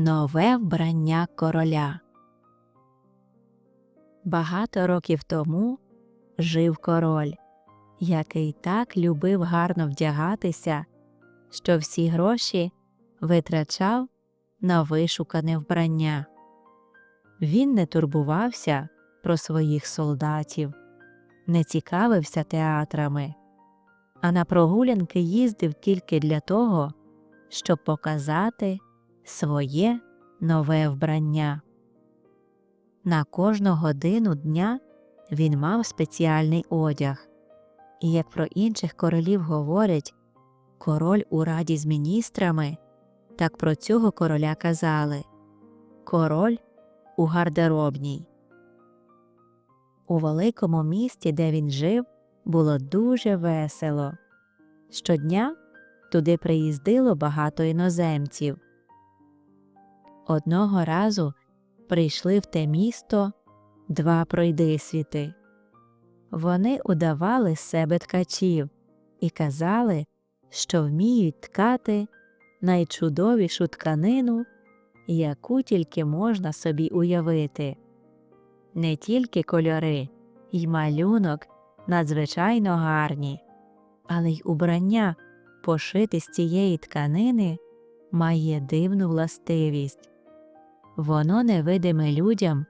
Нове вбрання короля. Багато років тому жив король, який так любив гарно вдягатися, що всі гроші витрачав на вишукане вбрання. Він не турбувався про своїх солдатів, не цікавився театрами, а на прогулянки їздив тільки для того, щоб показати своє нове вбрання. На кожну годину дня він мав спеціальний одяг, і як про інших королів говорять король у раді з міністрами, так про цього короля казали король у гардеробній. У великому місті, де він жив, було дуже весело. Щодня туди приїздило багато іноземців. Одного разу прийшли в те місто два пройдисвіти. Вони удавали з себе ткачів і казали, що вміють ткати найчудовішу тканину, яку тільки можна собі уявити. Не тільки кольори й малюнок надзвичайно гарні, але й убрання, пошити з цієї тканини, має дивну властивість воно невидиме людям,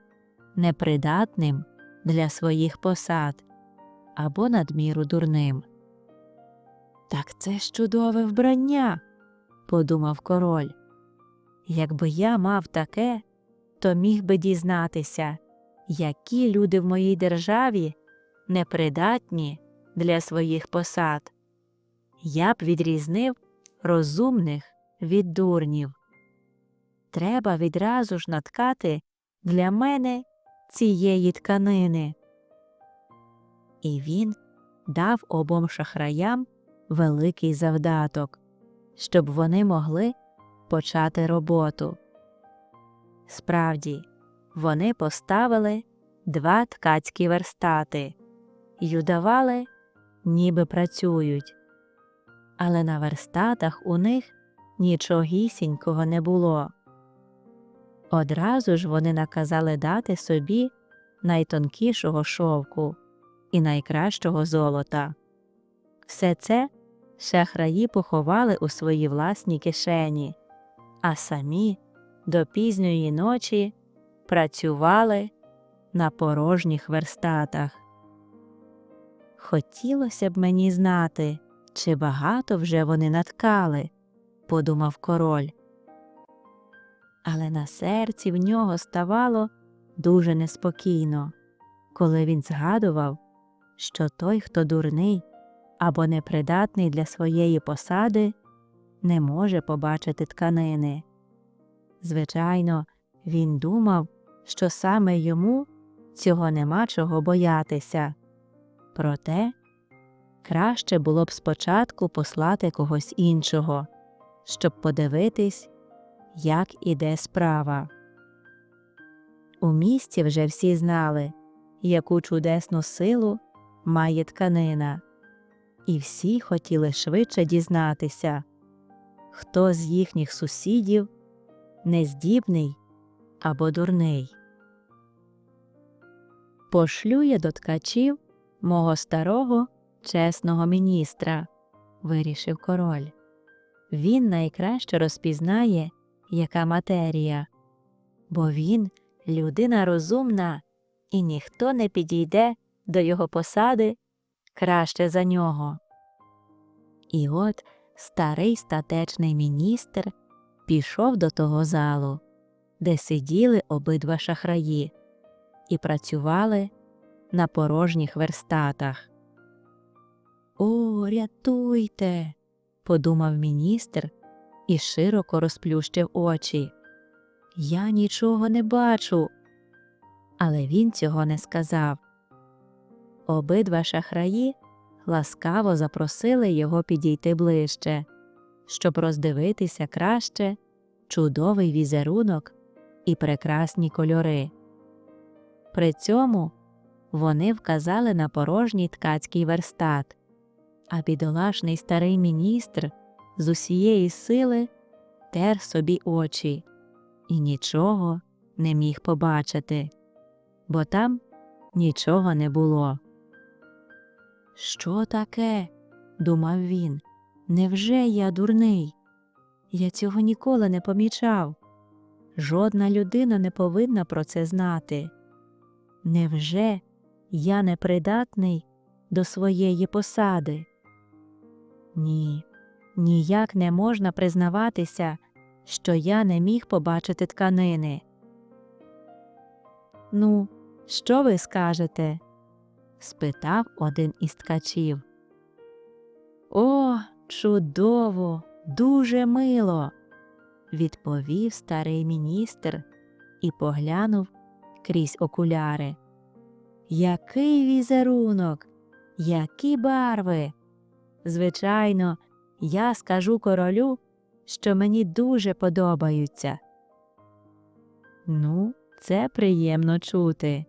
непридатним для своїх посад або надміру дурним. Так це ж чудове вбрання, подумав король. Якби я мав таке, то міг би дізнатися, які люди в моїй державі непридатні для своїх посад. Я б відрізнив розумних від дурнів. Треба відразу ж наткати для мене цієї тканини. І він дав обом шахраям великий завдаток, щоб вони могли почати роботу. Справді, вони поставили два ткацькі верстати й удавали, ніби працюють, але на верстатах у них нічогісінького не було. Одразу ж вони наказали дати собі найтонкішого шовку і найкращого золота. Все це шахраї поховали у свої власні кишені, а самі до пізньої ночі працювали на порожніх верстатах. Хотілося б мені знати, чи багато вже вони наткали, подумав король але на серці в нього ставало дуже неспокійно, коли він згадував, що той, хто дурний або непридатний для своєї посади, не може побачити тканини. Звичайно, він думав, що саме йому цього нема чого боятися. Проте краще було б спочатку послати когось іншого, щоб подивитись, як іде справа. У місті вже всі знали, яку чудесну силу має тканина, і всі хотіли швидше дізнатися, хто з їхніх сусідів нездібний або дурний. Пошлю я до ткачів мого старого чесного міністра, вирішив король. Він найкраще розпізнає яка матерія, бо він людина розумна, і ніхто не підійде до його посади краще за нього. І от старий статечний міністр пішов до того залу, де сиділи обидва шахраї і працювали на порожніх верстатах. О, рятуйте, подумав міністр і широко розплющив очі. Я нічого не бачу. Але він цього не сказав. Обидва шахраї ласкаво запросили його підійти ближче, щоб роздивитися краще чудовий візерунок і прекрасні кольори. При цьому вони вказали на порожній ткацький верстат, а бідолашний старий міністр з усієї сили тер собі очі і нічого не міг побачити, бо там нічого не було. Що таке? думав він. Невже я дурний? Я цього ніколи не помічав. Жодна людина не повинна про це знати. Невже я непридатний до своєї посади? Ні, ніяк не можна признаватися, що я не міг побачити тканини. Ну, що ви скажете? спитав один із ткачів. О, чудово, дуже мило, відповів старий міністр і поглянув крізь окуляри. Який візерунок, які барви. Звичайно, я скажу королю, що мені дуже подобаються. Ну, це приємно чути,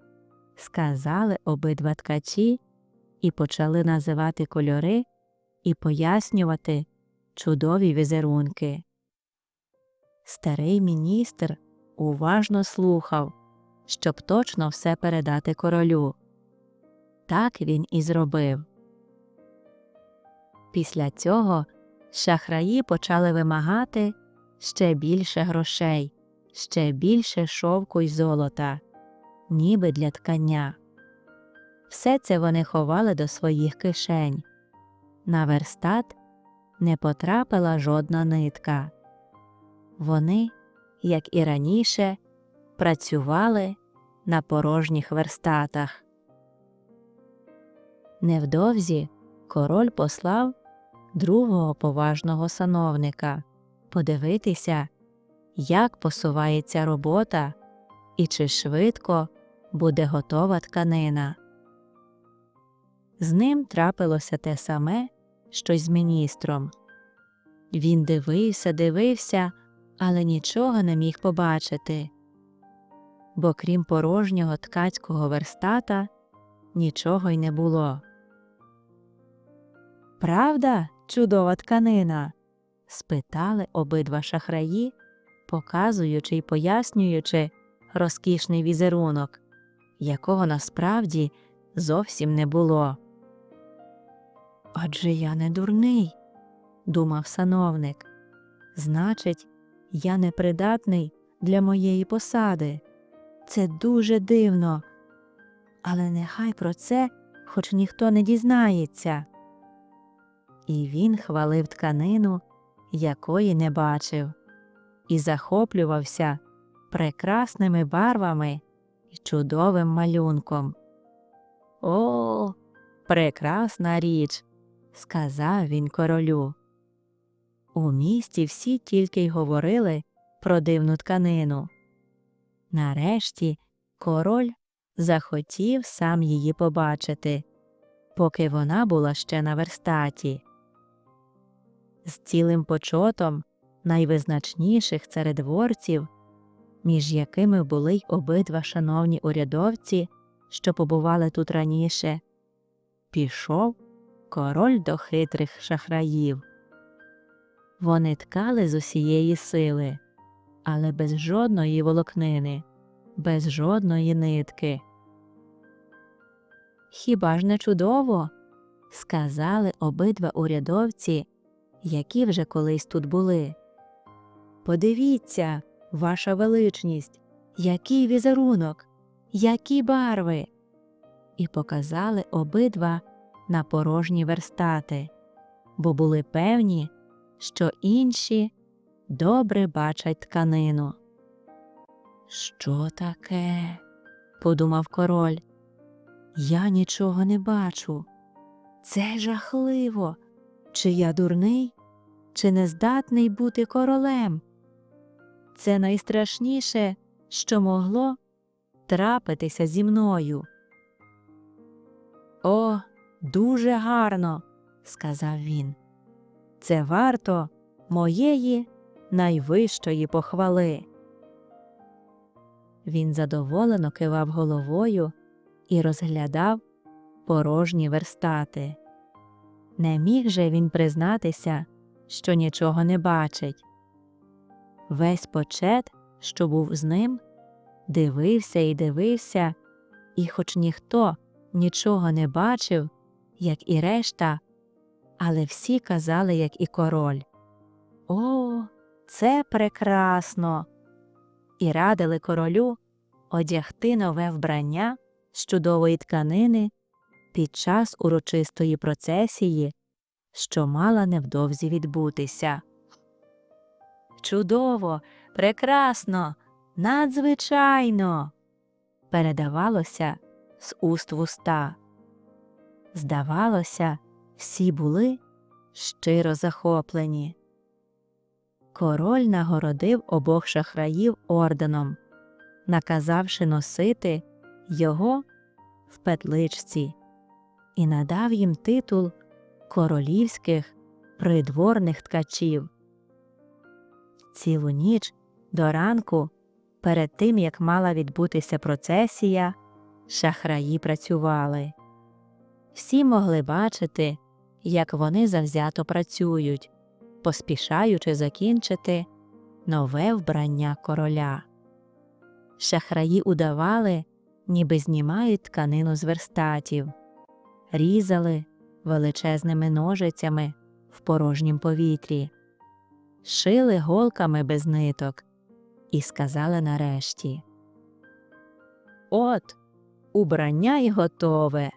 сказали обидва ткачі і почали називати кольори і пояснювати чудові візерунки. Старий міністр уважно слухав, щоб точно все передати королю. Так він і зробив. Після цього шахраї почали вимагати ще більше грошей, ще більше шовку й золота, ніби для ткання. Все це вони ховали до своїх кишень. На верстат не потрапила жодна нитка. Вони, як і раніше, працювали на порожніх верстатах. Невдовзі король послав другого поважного сановника подивитися, як посувається робота і чи швидко буде готова тканина. З ним трапилося те саме, що й з міністром. Він дивився, дивився, але нічого не міг побачити, бо крім порожнього ткацького верстата нічого й не було. Правда, чудова тканина? спитали обидва шахраї, показуючи й пояснюючи розкішний візерунок, якого насправді зовсім не було. Адже я не дурний, думав сановник. Значить, я непридатний для моєї посади. Це дуже дивно. Але нехай про це хоч ніхто не дізнається. І він хвалив тканину, якої не бачив, і захоплювався прекрасними барвами і чудовим малюнком. О, прекрасна річ, сказав він королю. У місті всі тільки й говорили про дивну тканину. Нарешті король захотів сам її побачити, поки вона була ще на верстаті. З цілим почотом найвизначніших царедворців, між якими були й обидва шановні урядовці, що побували тут раніше, пішов король до хитрих шахраїв. Вони ткали з усієї сили, але без жодної волокнини, без жодної нитки. Хіба ж не чудово? сказали обидва урядовці, які вже колись тут були. Подивіться, ваша величність, який візерунок, які барви. І показали обидва на порожні верстати, бо були певні, що інші добре бачать тканину. Що таке? подумав король. Я нічого не бачу. Це жахливо. Чи я дурний, чи не здатний бути королем? Це найстрашніше, що могло трапитися зі мною. О, дуже гарно, сказав він. Це варто моєї найвищої похвали. Він задоволено кивав головою і розглядав порожні верстати. Не міг же він признатися, що нічого не бачить. Весь почет що був з ним, дивився і дивився, і, хоч ніхто нічого не бачив, як і решта, але всі казали, як і король. О, це прекрасно! І радили королю одягти нове вбрання з чудової тканини під час урочистої процесії, що мала невдовзі відбутися. Чудово, прекрасно, надзвичайно. передавалося з уст в уста. Здавалося, всі були щиро захоплені. Король нагородив обох шахраїв орденом, наказавши носити його в петличці, і надав їм титул королівських придворних ткачів. Цілу ніч до ранку, перед тим як мала відбутися процесія, шахраї працювали. Всі могли бачити, як вони завзято працюють, поспішаючи закінчити нове вбрання короля. Шахраї удавали, ніби знімають тканину з верстатів, різали величезними ножицями в порожнім повітрі, шили голками без ниток і сказали нарешті От, убрання й готове.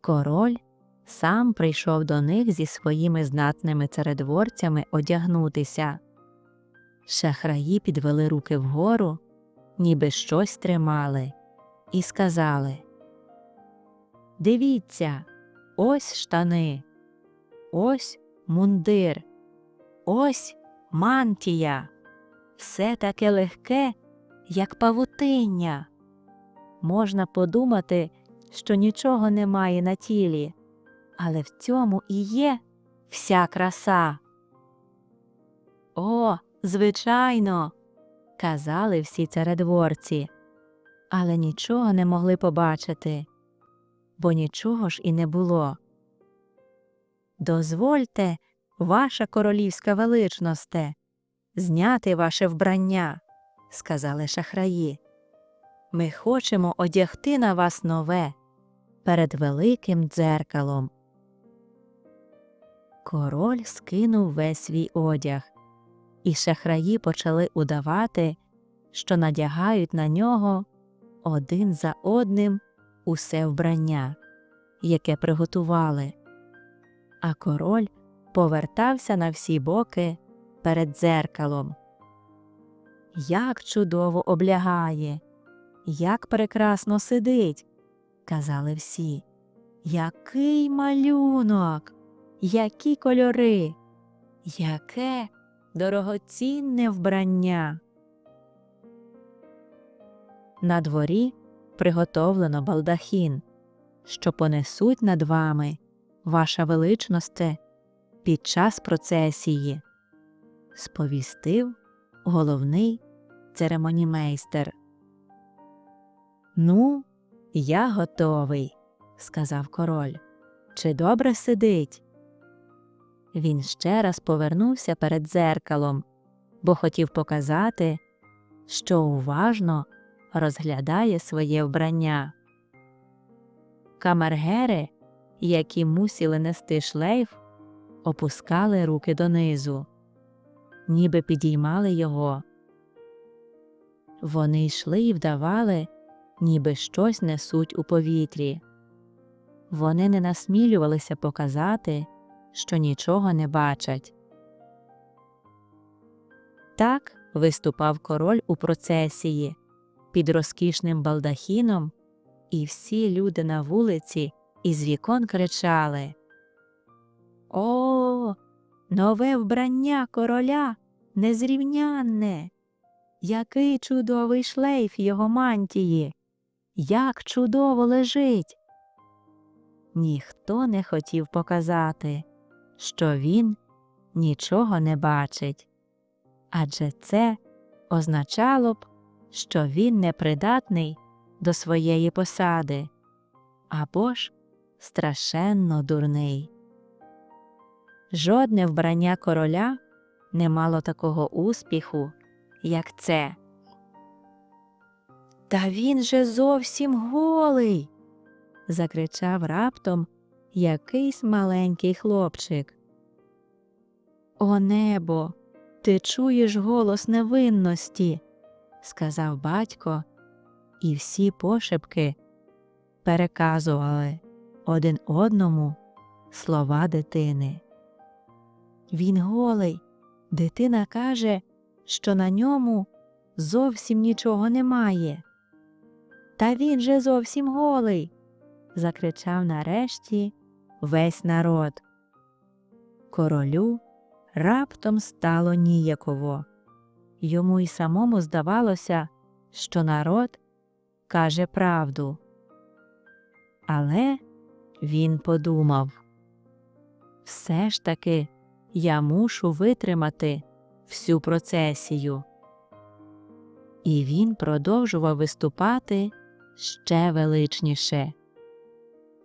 Король сам прийшов до них зі своїми знатними царедворцями одягнутися. Шахраї підвели руки вгору, ніби щось тримали, і сказали Дивіться, ось штани, ось мундир, ось мантія, все таке легке, як павутиння. Можна подумати, що нічого немає на тілі, але в цьому і є вся краса. О, звичайно, казали всі царедворці, але нічого не могли побачити, бо нічого ж і не було. Дозвольте, ваша королівська величносте, зняти ваше вбрання, сказали шахраї. Ми хочемо одягти на вас нове перед великим дзеркалом. Король скинув весь свій одяг, і шахраї почали удавати, що надягають на нього один за одним усе вбрання, яке приготували. А король повертався на всі боки перед дзеркалом. Як чудово облягає, як прекрасно сидить, казали всі. Який малюнок, які кольори, яке дорогоцінне вбрання. На дворі приготовлено балдахін, що понесуть над вами, ваша величносте, під час процесії, сповістив головний церемонімейстер. Ну, я готовий, сказав король. Чи добре сидить? Він ще раз повернувся перед дзеркалом, бо хотів показати, що уважно розглядає своє вбрання. Камергери, які мусили нести шлейф, опускали руки донизу, ніби підіймали його. Вони йшли і вдавали, ніби щось несуть у повітрі. Вони не насмілювалися показати, що нічого не бачать. Так виступав король у процесії під розкішним балдахіном, і всі люди на вулиці із вікон кричали О, нове вбрання короля незрівнянне! Який чудовий шлейф його мантії! Як чудово лежить! Ніхто не хотів показати, що він нічого не бачить, адже це означало б, що він непридатний до своєї посади або ж страшенно дурний. Жодне вбрання короля не мало такого успіху, як це. Та він же зовсім голий. закричав раптом якийсь маленький хлопчик. О небо, ти чуєш голос невинності, сказав батько, і всі пошепки переказували один одному слова дитини. Він голий, дитина каже, що на ньому зовсім нічого немає. Та він же зовсім голий. закричав нарешті весь народ. Королю раптом стало ніяково. Йому й самому здавалося, що народ каже правду. Але він подумав все ж таки я мушу витримати всю процесію. І він продовжував виступати ще величніше.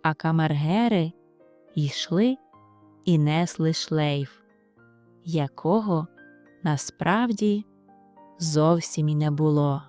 А камергери йшли і несли шлейф, якого насправді зовсім і не було.